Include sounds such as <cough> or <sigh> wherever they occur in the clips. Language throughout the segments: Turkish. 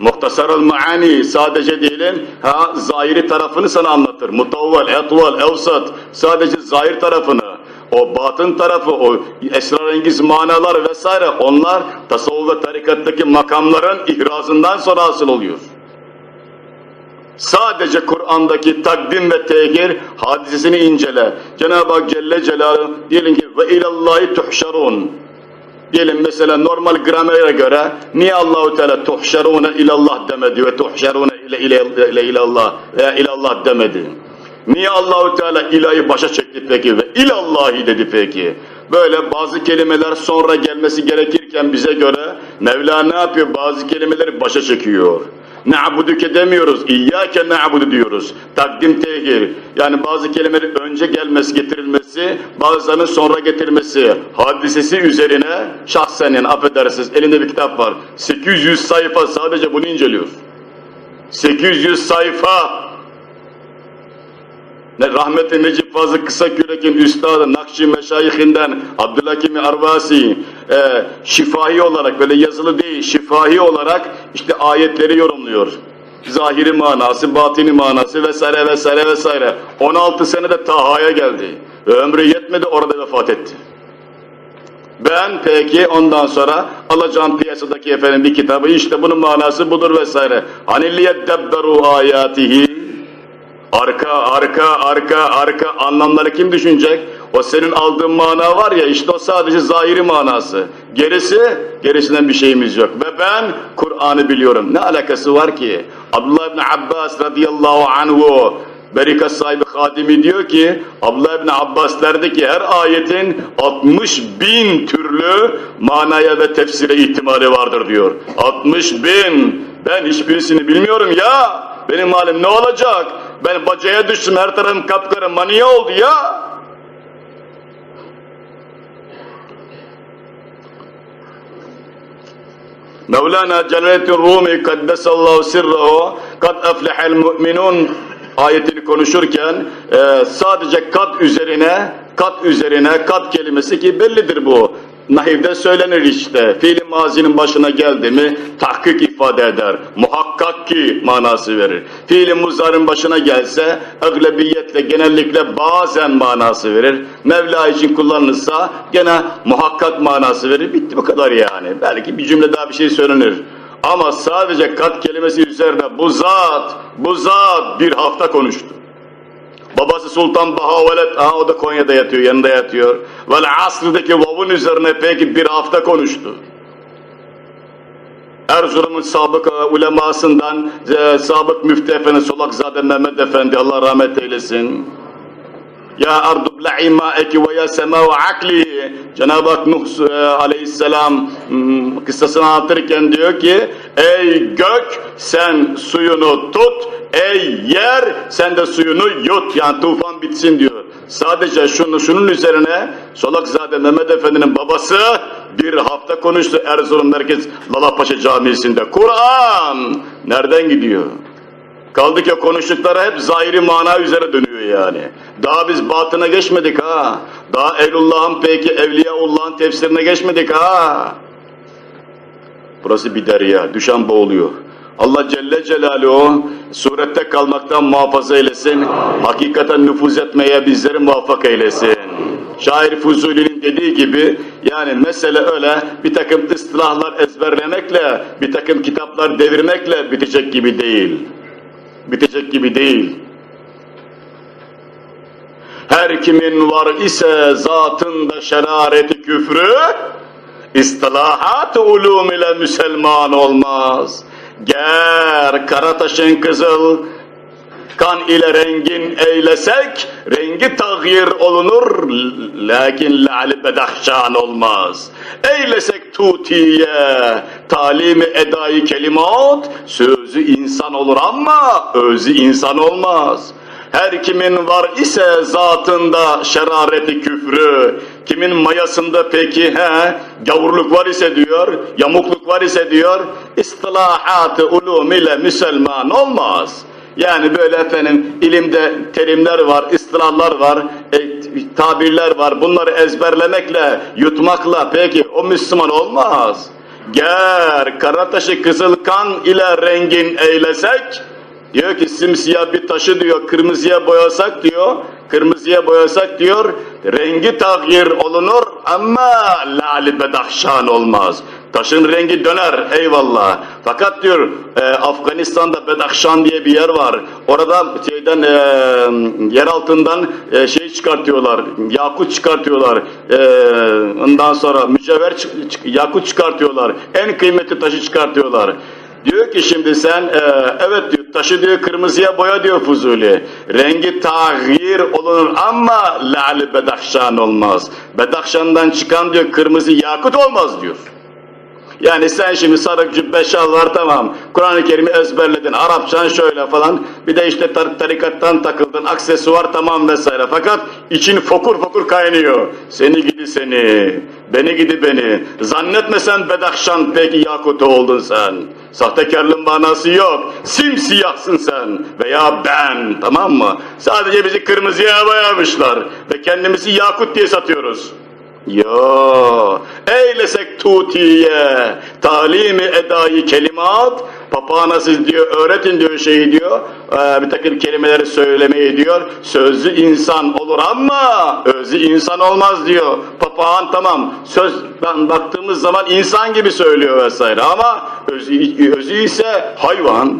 Muhtasarul maani sadece diyelim ha zahiri tarafını sana anlatır. Mutavval, etval, evsat sadece zahir tarafını. O batın tarafı, o esrarengiz manalar vesaire onlar tasavvuf ve tarikattaki makamların ihrazından sonra hasıl oluyor. Sadece Kur'an'daki takdim ve tehir hadisesini incele. Cenab-ı Celle Celaluhu diyelim ki ve ilallahi tuhşarun. Diyelim mesela normal gramere göre niye Allahu Teala tuhşarune ilallah demedi ve tuhşarune ile ile ile ilallah veya ilallah demedi? Niye Allahu Teala ilahi başa çekti peki ve ilallahi dedi peki? Böyle bazı kelimeler sonra gelmesi gerekirken bize göre Mevla ne yapıyor? Bazı kelimeleri başa çekiyor. Na'buduke demiyoruz, İyyâke na'budu diyoruz. Takdim tehir. Yani bazı kelimelerin önce gelmesi, getirilmesi, bazılarının sonra getirmesi hadisesi üzerine şahsen yani affedersiniz elinde bir kitap var. 800 sayfa sadece bunu inceliyor. 800 sayfa ne rahmetli Necip Fazıl Kısakürek'in üstadı Nakşi Meşayihinden Abdülhakim Arvasi e, şifahi olarak böyle yazılı değil şifahi olarak işte ayetleri yorumluyor. Zahiri manası, batini manası vesaire vesaire vesaire. 16 senede Taha'ya geldi. Ömrü yetmedi orada vefat etti. Ben peki ondan sonra alacağım piyasadaki efendim bir kitabı işte bunun manası budur vesaire. Hani liyedebberu ayatihi Arka, arka, arka, arka anlamları kim düşünecek? O senin aldığın mana var ya işte o sadece zahiri manası. Gerisi, gerisinden bir şeyimiz yok. Ve ben Kur'an'ı biliyorum. Ne alakası var ki? Abdullah ibn Abbas radıyallahu anhu Berika sahibi Hadimi diyor ki Abdullah ibn Abbas derdi ki her ayetin 60 bin türlü manaya ve tefsire ihtimali vardır diyor. 60 bin. Ben hiçbirisini bilmiyorum ya. Benim halim ne olacak? Ben bacaya düştüm her tarafım kapkara maniye oldu ya. Mevlana Celaleddin Rumi Kaddesallahu sirrahu kad eflehel müminun ayetini konuşurken e, sadece kat üzerine kat üzerine kat kelimesi ki bellidir bu. Nahivde söylenir işte. Fiili mazinin başına geldi mi tahkik ifade eder. Muhakkak ki manası verir. Fiili muzarın başına gelse aglebiyetle genellikle bazen manası verir. Mevla için kullanılırsa gene muhakkak manası verir. Bitti bu kadar yani. Belki bir cümle daha bir şey söylenir. Ama sadece kat kelimesi üzerine bu zat, bu zat bir hafta konuştu. Babası Sultan Bahavelet, aha o da Konya'da yatıyor, yanında yatıyor. Vel asrıdaki vavun üzerine peki bir hafta konuştu. Erzurum'un sabık e, ulemasından e, sabık müftü efendi Solakzade Mehmet Efendi Allah rahmet eylesin. Ya ardu bla'i ma'eki ve ya sema ve akli. Cenab-ı Hak Nuh e, aleyhisselam hmm, kıssasını anlatırken diyor ki Ey gök sen suyunu tut, ey yer sen de suyunu yut. Yani tufan bitsin diyor. Sadece şunu, şunun üzerine Solakzade Mehmet Efendi'nin babası bir hafta konuştu Erzurum Merkez Lalapaşa Camisi'nde. Kur'an nereden gidiyor? Kaldı ki konuştukları hep zahiri mana üzere dönüyor yani. Daha biz batına geçmedik ha. Daha Ehlullah'ın peki Evliyaullah'ın tefsirine geçmedik ha. Burası bir derya, düşen boğuluyor. Allah Celle Celaluhu surette kalmaktan muhafaza eylesin. Hakikaten nüfuz etmeye bizleri muvaffak eylesin. Şair Fuzuli'nin dediği gibi yani mesele öyle bir takım ıslahlar ezberlemekle, bir takım kitaplar devirmekle bitecek gibi değil. Bitecek gibi değil. Her kimin var ise zatında şerareti küfrü, istilahat ulum ile Müslüman olmaz. Ger Karataş'ın kızıl, kan ile rengin eylesek, rengi tağyir olunur, lakin la'li bedahşan olmaz. Eylesek tutiye, talimi edayı kelimat, sözü insan olur ama özü insan olmaz. Her kimin var ise zatında şerareti küfrü, kimin mayasında peki he, gavurluk var ise diyor, yamukluk var ise diyor, istilahat-ı ulum ile Müslüman olmaz. Yani böyle efendim ilimde terimler var, istilahlar var, e, tabirler var. Bunları ezberlemekle, yutmakla peki o Müslüman olmaz. Ger kara taşı kızıl kan ile rengin eylesek diyor ki simsiyah bir taşı diyor kırmızıya boyasak diyor kırmızıya boyasak diyor rengi tağyir olunur ama lali bedahşan olmaz. Taşın rengi döner eyvallah. Fakat diyor e, Afganistan'da Bedahşan diye bir yer var. Orada şeyden e, yer altından e, şey çıkartıyorlar. Yakut çıkartıyorlar. E, ondan sonra mücevher çık- yakut çıkartıyorlar. En kıymetli taşı çıkartıyorlar. Diyor ki şimdi sen e, evet diyor taşı diyor kırmızıya boya diyor Fuzuli. Rengi tağyir olunur ama lali bedahşan olmaz. Bedahşandan çıkan diyor kırmızı yakut olmaz diyor. Yani sen şimdi sarık cübbe şal var tamam. Kur'an-ı Kerim'i ezberledin. Arapçan şöyle falan. Bir de işte tar- tarikattan takıldın. Aksesuar tamam vesaire. Fakat için fokur fokur kaynıyor. Seni gidi seni. Beni gidi beni. Zannetme sen Bedahşan peki Yakut'u oldun sen. Sahtekarlığın manası yok. Simsiyahsın sen. Veya ben. Tamam mı? Sadece bizi kırmızıya boyamışlar. Ve kendimizi Yakut diye satıyoruz. Yo, eylesek tutiye, talimi edayı kelimat, papağana siz diyor, öğretin diyor şeyi diyor, ee, bir takım kelimeleri söylemeyi diyor, sözlü insan olur ama özlü insan olmaz diyor. Papağan tamam, söz ben baktığımız zaman insan gibi söylüyor vesaire ama özü, özü ise hayvan.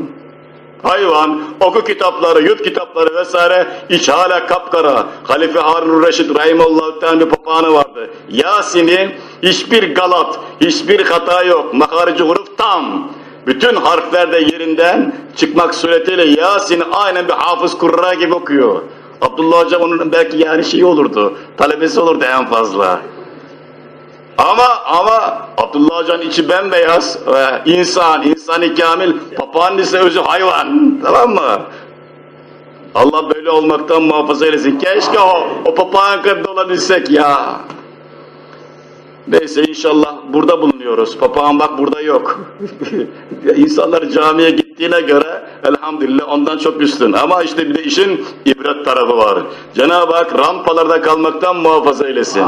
Hayvan, oku kitapları, yut kitapları vesaire, iç hala kapkara. Halife Harun Reşit Rahimullah'ın tane bir papağanı vardı. Yasin'i hiçbir galat, hiçbir hata yok. Maharici huruf tam. Bütün harfler de yerinden çıkmak suretiyle Yasin'i aynen bir hafız kurra gibi okuyor. Abdullah Hoca onun belki yani şey olurdu, talebesi olurdu en fazla. Ama ama Abdullah Hoca'nın içi bembeyaz, e, insan, insani kamil, papağanın ise özü hayvan, tamam mı? Allah böyle olmaktan muhafaza eylesin. Keşke o, o papağan kadar olabilsek ya. Neyse inşallah burada bulunuyoruz. Papağan bak burada yok. <laughs> İnsanlar camiye gittiğine göre elhamdülillah ondan çok üstün. Ama işte bir de işin ibret tarafı var. Cenab-ı Hak rampalarda kalmaktan muhafaza eylesin.